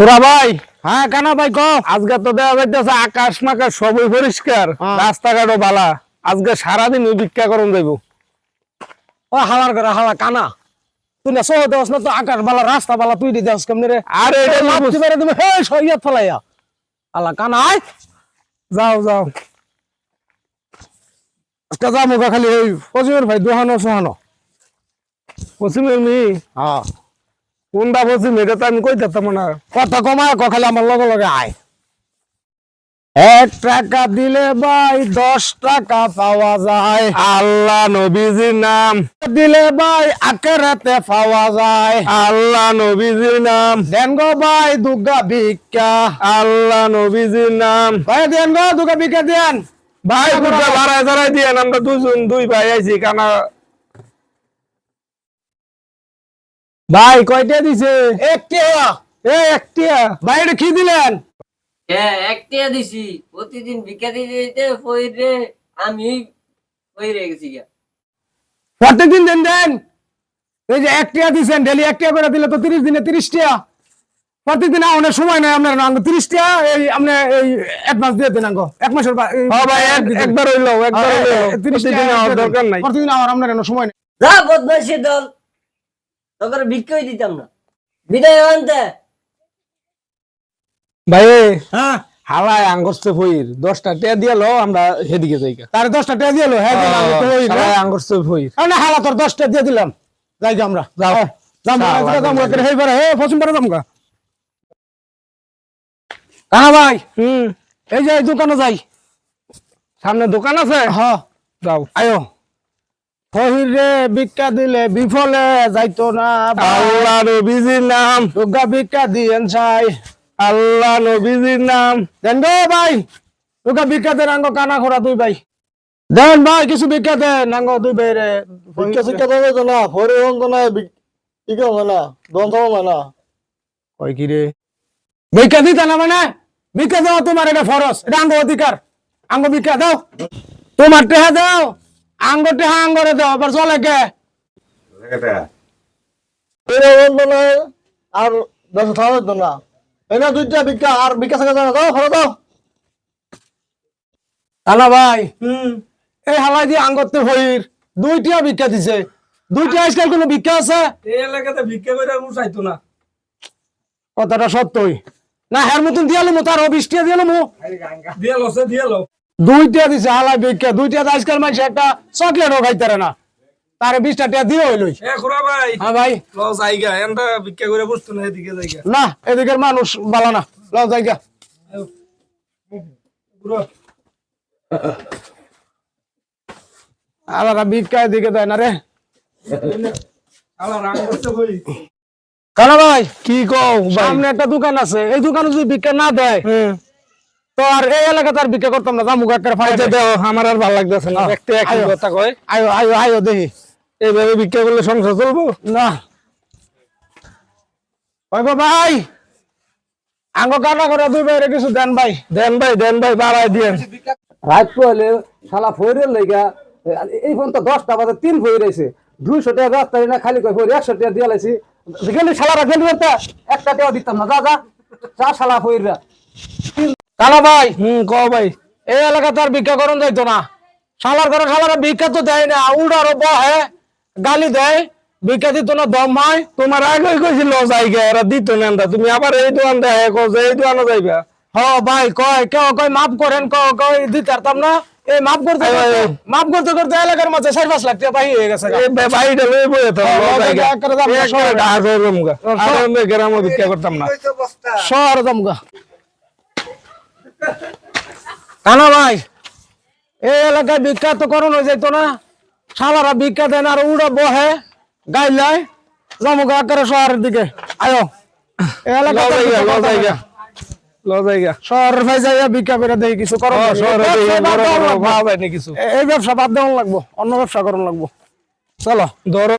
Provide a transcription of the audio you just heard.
খুড়া ভাই? হ্যাঁ কেন ভাই কো? আজকে তো দেওয়া যাইতেছে আকাশ মাকাশ সবই পরিষ্কার হ্যাঁ। রাস্তাঘাটও বালা। আজকে সারাদিন ভিক্ষা করুন যাইব। ও হালার করে হালা কানা। তুই না সহ দেওয়াস না তো আকাশ বালা রাস্তা বালা তুই দি দেওয়াস কেমনে রে? আরে এটা মাপতে পারে তুমি হে সইয়াত ফলাইয়া। হালা কানা আয়। যাও যাও। আজকে যা খালি ওই অজিমের ভাই দোহানো সোহানো। পশ্চিমের মি হ্যাঁ। কোনটা পশ্চিম এটা তো আমি কই দিতাম না কথা কমায় ক খালি আমার লগে লগে আয়। এক টাকা দিলে ভাই দশ টাকা পাওয়া যায়। আল্লাহ নবীজির নাম। দিলে ভাই আকেরাতে পাওয়া যায়। আল্লাহ নবীজির নাম। দেন গো ভাই দুর্গা ভিক্ষা। আল্লাহ নবীজির নাম। ভাই দেন গো দুর্গা ভিক্ষা দেন। ভাই দুটা বাড়ায় দাঁড়ায় দিয়ে আমরা দুজন দুই ভাই আইছি কানা ভাই কয়টা দিছে? একটিয়া। এ একটিয়া। ভাই এটা কি দিলেন? হ্যাঁ একটিয়া দিছি। প্রতিদিন ভিক্ষা দিতে ফইরে আমি ফইরে গেছি গা প্রত্যেকদিন দেন দেন। এই যে একটিয়া দিছেন ডেলি একটিয়া করে দিলে তো তিরিশ দিনে তিরিশ টিয়া প্রত্যেকদিন অনেক সময় নাই আপনার নাঙ্গ তিরিশ টিয়া এই আপনি এই অ্যাডভান্স দিয়ে দেন নাঙ্গ এক মাসের বা- হ্যাঁ ভাই এক- একবার হইল একবার হইল। এ- তিরিশ প্রতিদিন আমার দরকার নাই। প্রতিদিন আমার আপনার সময় নেই। যা বদমাইশি দল। তোকে ভিক্ষাই দিতাম না। বিদায় আনতে ভাই হ্যাঁ। হালায় আঙ্গরছে ফইর দশটা টিয়া দিয়ে লো আমরা হেদিকে যাই তার দশটা টিয়া দিয়ে হ্যাঁ ওই না। হালায় আঙ্গরছে ফইর আরে না হালা তোর দশটা দিয়ে দিলাম। যাই আমরা। যাও। হ্যাঁ, ভাই? হুম। এই যে দোকানে যাই। সামনে দোকান আছে? হ্যাঁ যাও। আয়ো। ফহিরে ভিক্ষা দিলে বিফলে যাইতো না ভাই। আল্লাহ নবীজির নাম। দুর্গা ভিক্ষা দিয়েন চাই। আল্লাহ নবীজির নাম। দেন গো ভাই দুর্গা ভিক্ষা দেন আঙ্গ কানা খোরা দুই ভাই। দেন ভাই কিছু ভিক্ষা দেন আঙ্গ দুই ভাই রে। ভিক্ষা শিক্ষা দেবে তো না ফরে অন্ত না কি হবে না দন্ত হবে না। কই কি রে? ভিক্ষা দিতে না মানে? ভিক্ষা দাও তোমার এটা ফরস এটা আঙ্গ অধিকার। আঙ্গ ভিক্ষা দাও। তোমার টেহা দাও। আঙ্গ টেহা আঙ্গরে দাও আবার চলে কে আর দশ না। এই দুইটা ভিক্ষা আর দেবে দাও দাও কানা ভাই এই হালাই দিয়ে আঙ্গতে হইর দুইটা ভিক্ষা দিছে। দুইটা আজকাল কোনো ভিক্ষা আছে? এই এলাকাতে ভিক্ষা করে আর উঠাইতো না। কথাটা সত্যই। না হের মতন দিয়ালো মো তার অবিষ্টিয়া দিয়ালো মো দিয়ে লসে দিয়ে লো দুইটা দিছে হালাই ভিক্ষা দুইটা আজকাল মানুষ একটা চকলেটও খাইতারে না। তারে বিশটা দিয়ে ভাই হ্যাঁ ভাই। ল জায়গা এনটা ভিক্ষা করে বসতো না এদিকে জায়গা। না এদিকের মানুষ বালা না। লও জায়গা। আলাদা ভিক্ষা এদিকে দেয় না রে। কানা ভাই কি কও সামনে একটা দোকান আছে। এই দোকানে যদি ভিক্ষা না দেয় হুম তো আর এই এলাকাতে আর ভিক্ষা করতাম না জামুক একটা ফাইতে দেও আমার আর ভালো লাগতেছে না দেখতে একই। কথা কয়। আয়ো আয়ো আয়ো দেখি। এইভাবে ভিক্ষা করলে সংসার চলবো? না। ওই গো ভাই আঙ্গ কাটা করে দুই বাইরে কিছু দেন ভাই। দেন ভাই দেন ভাই বাড়াই দিয়েন। রাত হলে শালা ফইরের লেগা এই ফোন তো দশটা বাজে তিন ফই রয়েছে দুইশো টাকা রাস্তা না খালি কই ফইর একশো টাকা দিয়ে লাইছি। গেলি শালারা গেলি একটা টাকা দিতাম না যা যা। যা শালা ফইররা। কালা ভাই হুম কও ভাই? এই এলাকাতে আর ভিক্ষা করুন যাইতো না। শালার ঘরে শালারা ভিক্ষা তো দেয় না উল্টারও বহে গালি দেয় ভিক্ষা দিত না দম হয়। তোমার আগে কইছিল জায়গা এরা দিত না। তুমি আবার এই দোকান দেখে কও যে এই দোকানে যাইবা? হ ভাই কয় কেউ কয় মাফ করেন কয় কয় দিতে পারতাম না। এই মাফ করতে। মাফ করতে করতে এলাকার মাঝে চার পাঁচ লাখ টাকা বাহি হয়ে গেছে গা। এই বে- লই বই তো হ্যাঁ, গ্রামে ভিক্ষা করতাম না। শহর জমগা। কানা ভাই এই এলাকায় ভিক্ষা তো করানো যাইতো না। শালারা ভিক্ষা দেন আর উড়া বহে গাইলাই জমগা আকারে শহরের দিকে। আয়ো। শহরের ভাই যাইয়া ভিক্ষা করে দেই কিছু করো এই ব্যবসা বাদ হয় এই ব্যবসা বাদ দেওয়ান লাগবো অন্য ব্যবসা করুন লাগবো। চলো। ধরো।